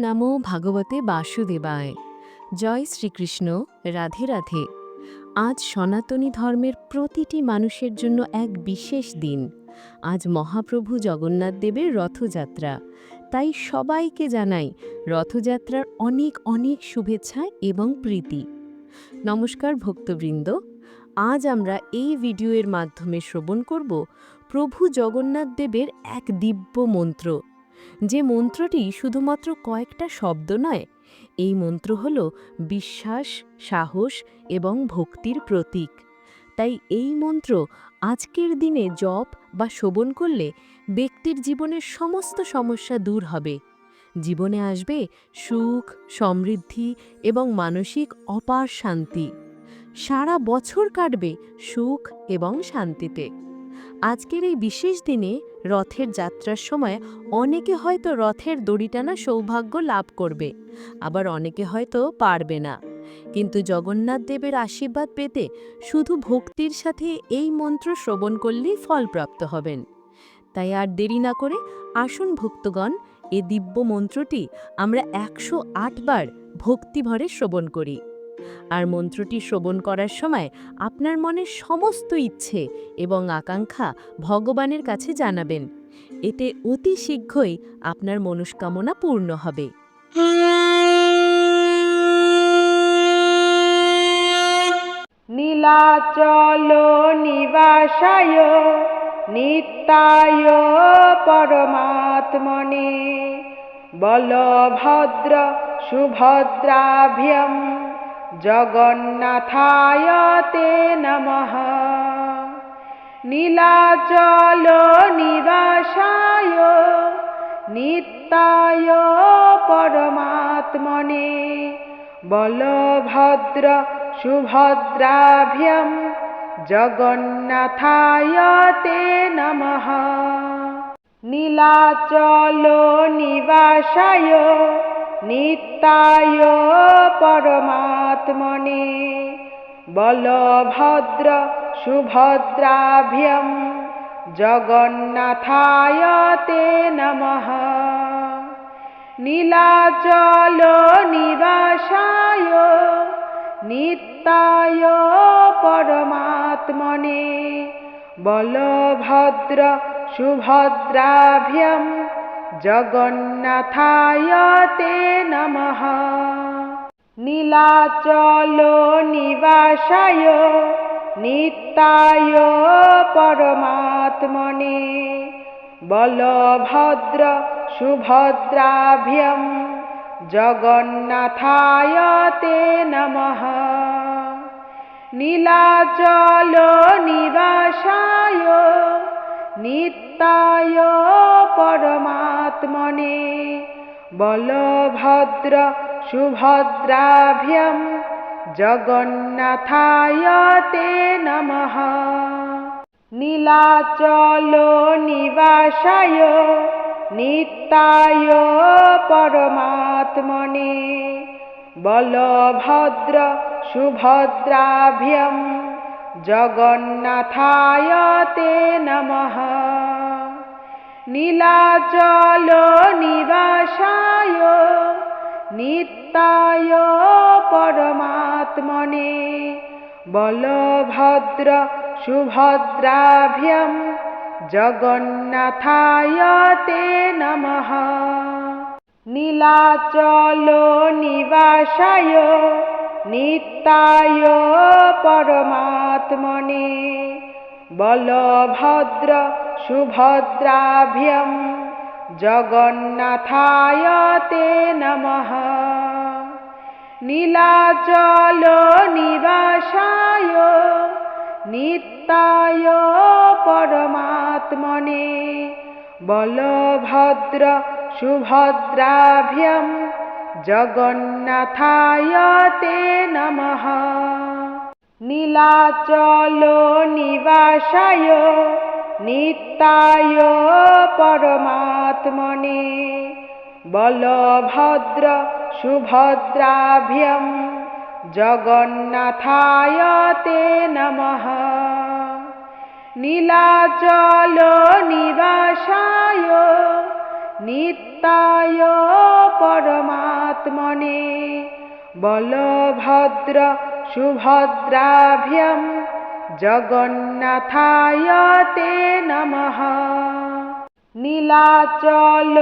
নমো ভাগবতে বাসুদেবায়। জয় শ্রীকৃষ্ণ, রাধে রাধে। আজ সনাতনী ধর্মের প্রতিটি মানুষের জন্য এক বিশেষ দিন। আজ মহাপ্রভু জগন্নাথ দেবের রথযাত্রা। তাই সবাইকে জানাই রথযাত্রার অনেক অনেক শুভেচ্ছা এবং প্রীতি। নমস্কার ভক্তবৃন্দ, আজ আমরা এই ভিডিওর মাধ্যমে শ্রবণ করব প্রভু জগন্নাথ দেবের এক দিব্য মন্ত্র যে মন্ত্রটি শুধুমাত্র কয়েকটা শব্দ নয়, এই মন্ত্র হল বিশ্বাস, সাহস এবং ভক্তির প্রতীক। তাই এই মন্ত্র আজকের দিনে জপ বা শোভন করলে ব্যক্তির জীবনের সমস্ত সমস্যা দূর হবে। জীবনে আসবে সুখ, সমৃদ্ধি এবং মানসিক অপার শান্তি। সারা বছর কাটবে সুখ এবং শান্তিতে। আজকের এই বিশেষ দিনে রথের যাত্রার সময় অনেকে হয়তো রথের দড়ি টানা সৌভাগ্য লাভ করবে, আবার অনেকে হয়তো পারবে না। কিন্তু জগন্নাথ দেবের আশীর্বাদ পেতে শুধু ভক্তির সাথে এই মন্ত্র শ্রবণ করলেই ফলপ্রাপ্ত হবেন। তাই আর দেরি না করে আসুন ভক্তগণ, এ দিব্য মন্ত্রটি আমরা একশো বার ভক্তিভরে শ্রবণ করি। আর মন্ত্রটি শ্রবণ করার সময় আপনার মনের সমস্ত ইচ্ছে এবং আকাঙ্ক্ষা ভগবানের কাছে জানাবেন। এতে অতি শীঘ্রই আপনার মনস্কামনা পূর্ণ হবে। নীলাচল নিবাসায় নিত্যায় পরমাত্মনে বলভদ্র সুভদ্রাভ্যম জগন্নাথায় তে নমঃ। নীলাচল নিবাসায় নিত্যায় পরমাত্মনে। বলভদ্র সুভদ্রাভ্যম জগন্নাথায় তে নমঃ। নীলাচল নিবাসায় নিত্যায় পরমাত্মনে। বলভদ্র সুভদ্রাভ্যম জগন্নাথায় তে নমঃ। নীলাচল নিবাসায় নিত্যায় পরমাত্মনে। বলভদ্র সুভদ্রাভ্যম জগন্নাথায় নমঃ। নীলাচল নিবাসায় নিত্যায় পরমাত্মনে। বলভদ্র সুভদ্রাভ্যম জগন্নাথায় নমঃ। নীলাচল নিবাসায় নিত্যায় পরমাত্মনে। বলভদ্র সুভদ্রাভ্যম জগন্নাথায় তে নমঃ। নীলাচল নিবাসায় নিত্যায় পরমাত্মনে। বলভদ্র সুভদ্রাভ্যম জগন্নাথায় তে নমঃ। নীলাচল নিবাসায় নিত্যায় পরমাত্মনে। বলভদ্র সুভদ্রাভ্যম জগন্নাথায় তে নমঃ। নীলাচল নিবাসায় নিত্যায় পরমাত্মনে। বলভদ্র সুভদ্রাভ্যম জগন্নাথায় তে নমঃ। নীলাচল নিবাসায় নিত্যায় পরমাত্মনে। বলভদ্র সুভদ্রাভ্যম জগন্নাথায় তে নমঃ। নীলাচল নিবাসায় নিত্যায় পরমাত্মনে। বলভদ্র সুভদ্রাভ্যম জগন্নাথায় তে নমঃ। নীলাচল নিবাসায় নিত্যায় পরমাত্মনে বলভদ্র সুভদ্রাভ্যম জগন্নাথায় তে নমঃ। নীলাচল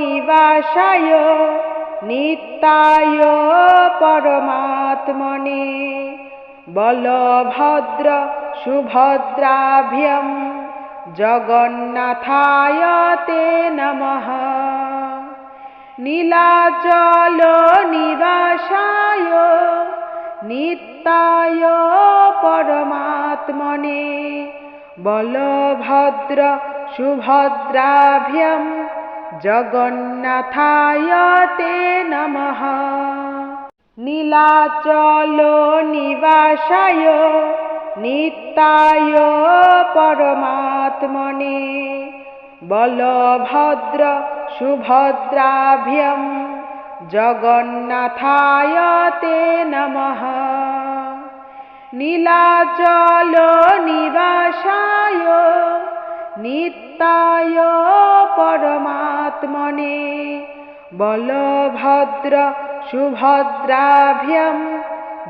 নিবাসায় নিত্যায় পরমাত্মনে বলভদ্র সুভদ্রাভ্যম জগন্নাথায় তে নমঃ। নীলাচল নিবাসায় নিত্যায় পরমাত্মনে বলভদ্র সুভদ্রাভ্যম জগন্নাথায় তে নমঃ। নীলাচল নিবাসায় নিত্যায় পরমাত্মনে। বলভদ্র সুভদ্রাভ্যম জগন্নাথায় তে নমঃ। নীলাচল নিবাসায় নিত্যায় পরমাত্মনে। বলভদ্র সুভদ্রাভ্যম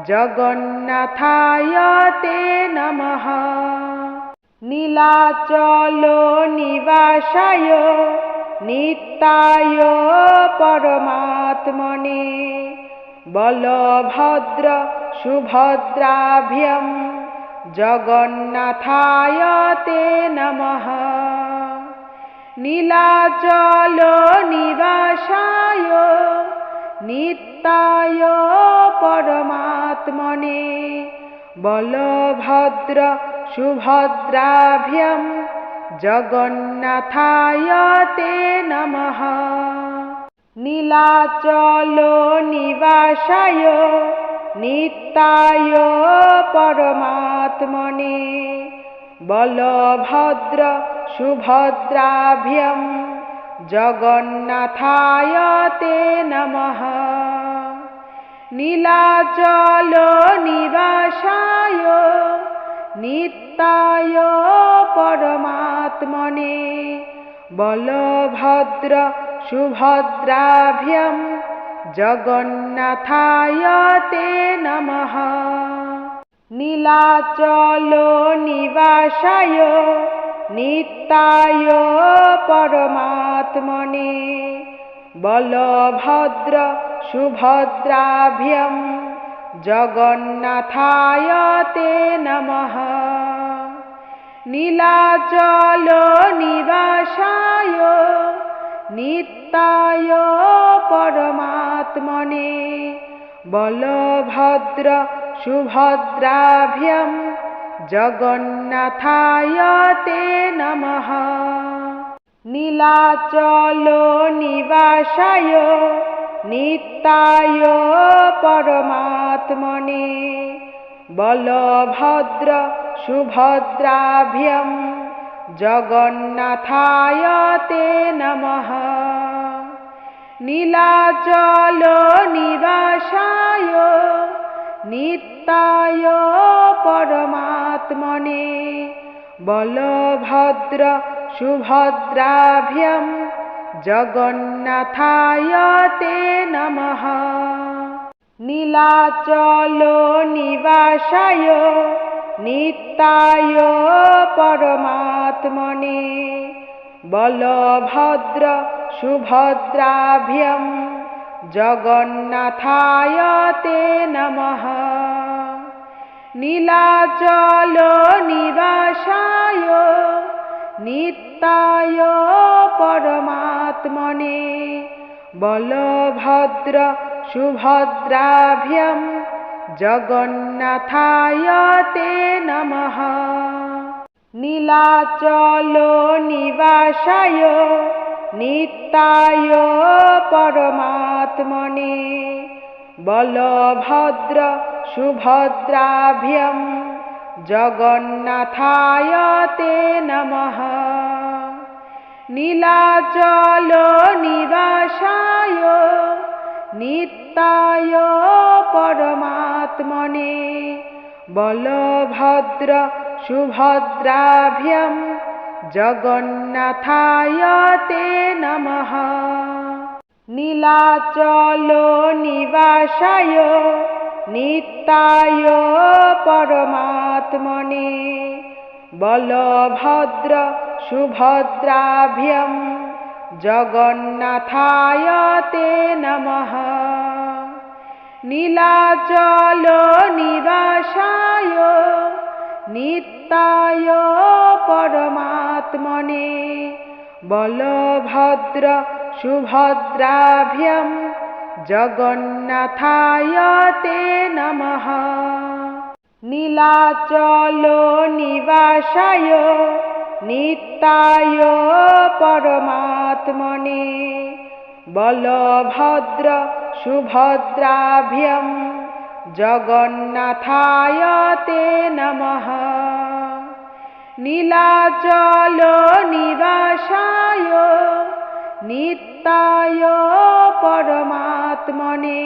জগন্নাথায় তে নমঃ। নীলাচল নিবাসায় নিত্যায় পরমাত্মনে। বলভদ্র সুভদ্রাভ্যম জগন্নাথায় তে নমঃ। নীলাচল নিবাসায় নিত্যায় পরমাত্মনে বলভদ্র সুভদ্রাভ্যম জগন্নাথায় তে নমঃ। নীলাচল নিবাসায় নিত্যায় পরমাত্মনে বলভদ্র সুভদ্রাভ্যম জগন্নাথায় তে নমঃ। নীলাচল নিবাসায় নিত্যায় পরমাত্মনে। বলভদ্র সুভদ্রাভ্যম জগন্নাথায় তে নমঃ। নীলাচল নিবাসায় নিত্যায় পরমাত্মনে। বলভদ্র সুভদ্রাভ্যম জগন্নাথায় তে নমঃ। নীলাচল নিবাসায় নিত্যায় পরমাত্মনে। বলভদ্র সুভদ্রাভ্যম জগন্নাথায় তে নমঃ। নীলাচল নিবাসায় নিত্যায় পরমাত্মনে। বলভদ্র সুভদ্রাভ্যম জগন্নাথায় তে নমঃ। নীলাচল নিবাসায় নিত্যায় পরমাত্মনে বলভদ্র সুভদ্রাভ্যম জগন্নাথায় তে নমঃ নীলাচল নিবাসায় নিত্যায় পরমাত্মনে বলভদ্র সুভদ্রাভ্যম জগন্নাথায় তে নমঃ নীলাচল নিবাসায় নিত্যায় পরমাত্মনে। বলভদ্র সুভদ্রাভ্যম জগন্নাথায় তে নমঃ। নীলাচল নিবাসায় নিত্যায় পরমাত্মনে। বলভদ্র সুভদ্রাভ্যম জগন্নাথায় তে নমঃ নীলাচল নিবাসায় নিত্যায় পরমাত্মনে বলভদ্র সুভদ্রাভ্যম জগন্নাথায় তে নমঃ নীলাচল নিবাসায় নিত্যায় পরমাত্মনে। বলভদ্র সুভদ্রাভ্যম জগন্নাথায় তে নমঃ। নীলাচল নিবাসায় নিত্যায় পরমাত্মনে। বলভদ্র সুভদ্রাভ্যম জগন্নাথায় তে নমঃ। নীলাচল নিবাসায় নিত্যায় পরমাত্মনে। বলভদ্র সুভদ্রাভ্যম জগন্নাথায় তে নমঃ। নীলাচল নিবাসায় নিত্যায় পরমাত্মনে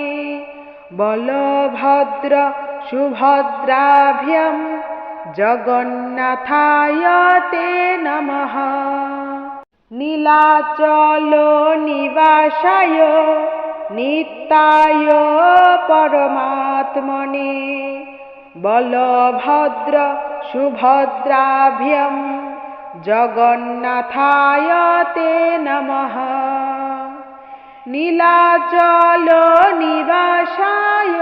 বলভদ্র সুভদ্রাভ্যম জগন্নাথায় তে নমঃ। নীলাচল নিবাসায় নিত্যায় পরমাত্মনে বলভদ্র সুভদ্রাভ্যম জগন্নাথায় তে নমঃ। নীলাচল নিবাসায়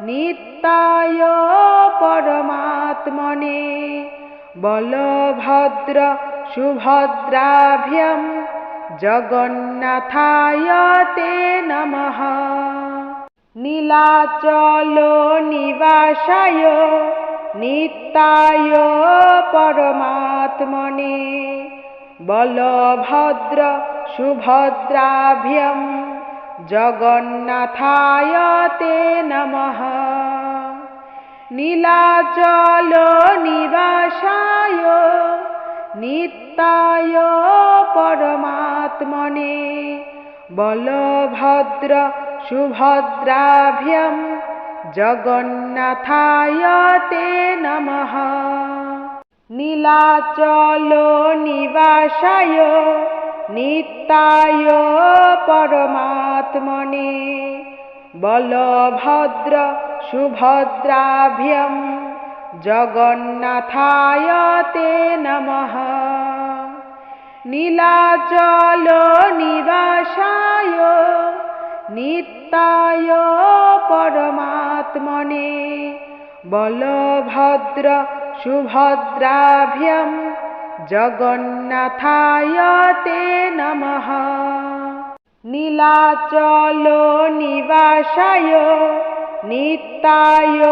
নিত্যায় পরমাত্মনে। বলভদ্র সুভদ্রাভ্যম জগন্নাথায় তে নমঃ। নীলাচল নিবাসায় নিত্যায় পরমাত্মনে। বলভদ্র সুভদ্রাভ্যম জগন্নাথায় তে নমঃ। নীলাচল নিবাসায় নিত্যায় পরমাত্মনে। বলভদ্র সুভদ্রাভ্যম জগন্নাথায় তে নমঃ। নীলাচল নিবাসায় নিত্যায় পরমাত্মনে। বলভদ্র সুভদ্রাভ্যম জগন্নাথায় তে নমঃ। নীলাচল নিবাসায় নিত্যায় পরমাত্মনে। বলভদ্র সুভদ্রাভ্যম জগন্নাথায় তে নমঃ। নীলাচল নিবাসায় নিত্যায়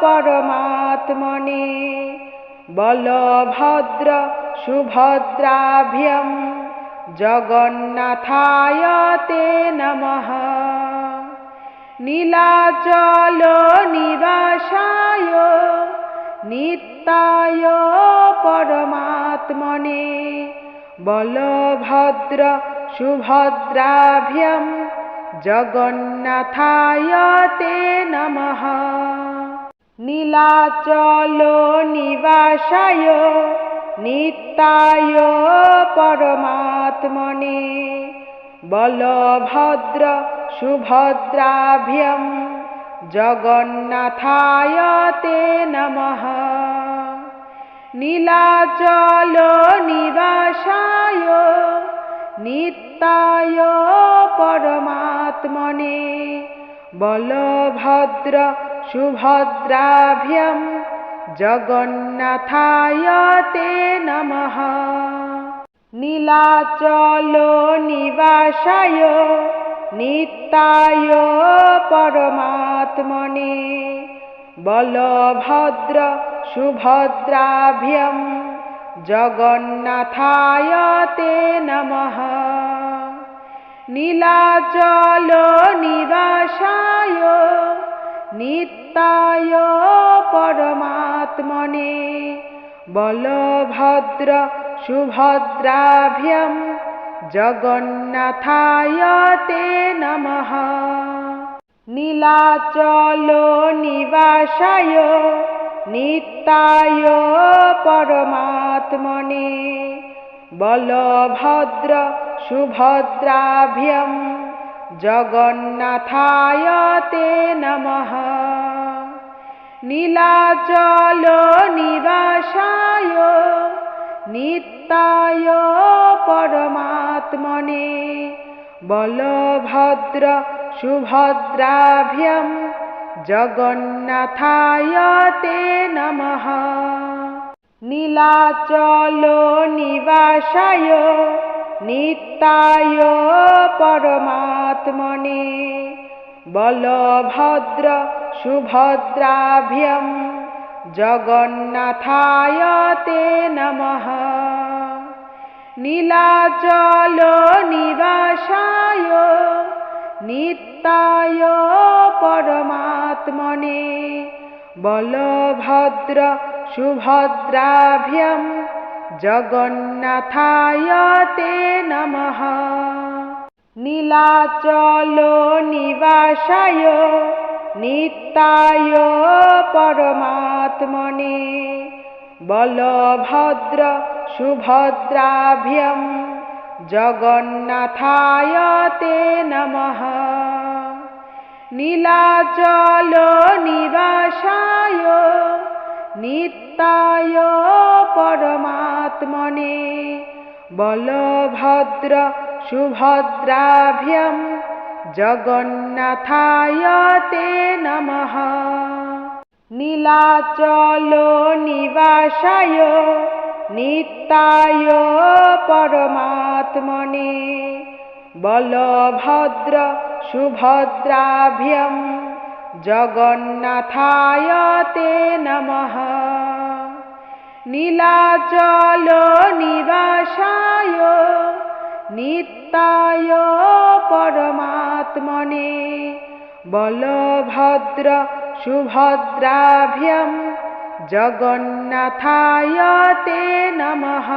পরমাত্মনে। বলভদ্র সুভদ্রাভ্যম জগন্নাথায় তে নমঃ। নীলাচল নিবাসায় নিত্যায় পরমাত্মনে। বলভদ্র সুভদ্রাভ্যম জগন্নাথায় তে নমঃ। নীলাচল নিবাসায় নিত্যায় পরমাত্মনে। বলভদ্র সুভদ্রাভ্যম জগন্নাথায় তে নমঃ। নীলাচল নিবাসায় নিত্যায় পরমাত্মনে। বলভদ্র সুভদ্রাভ্যম জগন্নাথায় তে নমঃ। নীলাচল নিবাসায় নিত্যায় পরমাত্মনে। বলভদ্র সুভদ্রাভ্যম জগন্নাথায় তে নমঃ। নীলাচল নিবাসায় নিত্যায় পরমাত্মনে। বলভদ্র সুভদ্রাভ্যম জগন্নাথায় তে নমঃ। নীলাচল নিবাসায় নিত্যায় পরমাত্মনে। বলভদ্র সুভদ্রাভ্যম জগন্নাথায় তে নমঃ। নীলাচল নিবাসায় নিত্যায় পরমাত্মনে। বলভদ্র সুভদ্রাভ্যম জগন্নাথায় তে নমঃ। নীলাচল নিবাসায় নিত্যায় পরমাত্মনে। বলভদ্র সুভদ্রাভ্যম জগন্নাথায় তে নমঃ। নীলাচল নিবাসায় নিত্যায় পরমাত্মনে। বলভদ্র সুভদ্রাভ্যম জগন্নাথায় তে নমঃ। নীলাচল নিবাসায় নিত্যায় পরমাত্মনে বলভদ্র সুভদ্রাভ্যম জগন্নাথায় তে নমঃ। নীলাচল নিবাসায় নিত্যায় পরমাত্মনে বলভদ্র সুভদ্রাভ্যম জগন্নাথায় তে নমঃ নীলাচল নিবাসায় নিত্যায় পরমাত্মনে বলভদ্র সুভদ্রাভ্যম জগন্নাথায় তে নমঃ নীলাচল নিবাসায় নিত্যায় পরমাত্মনে। বলভদ্র সুভদ্রাভ্যম জগন্নাথায় তে নমঃ।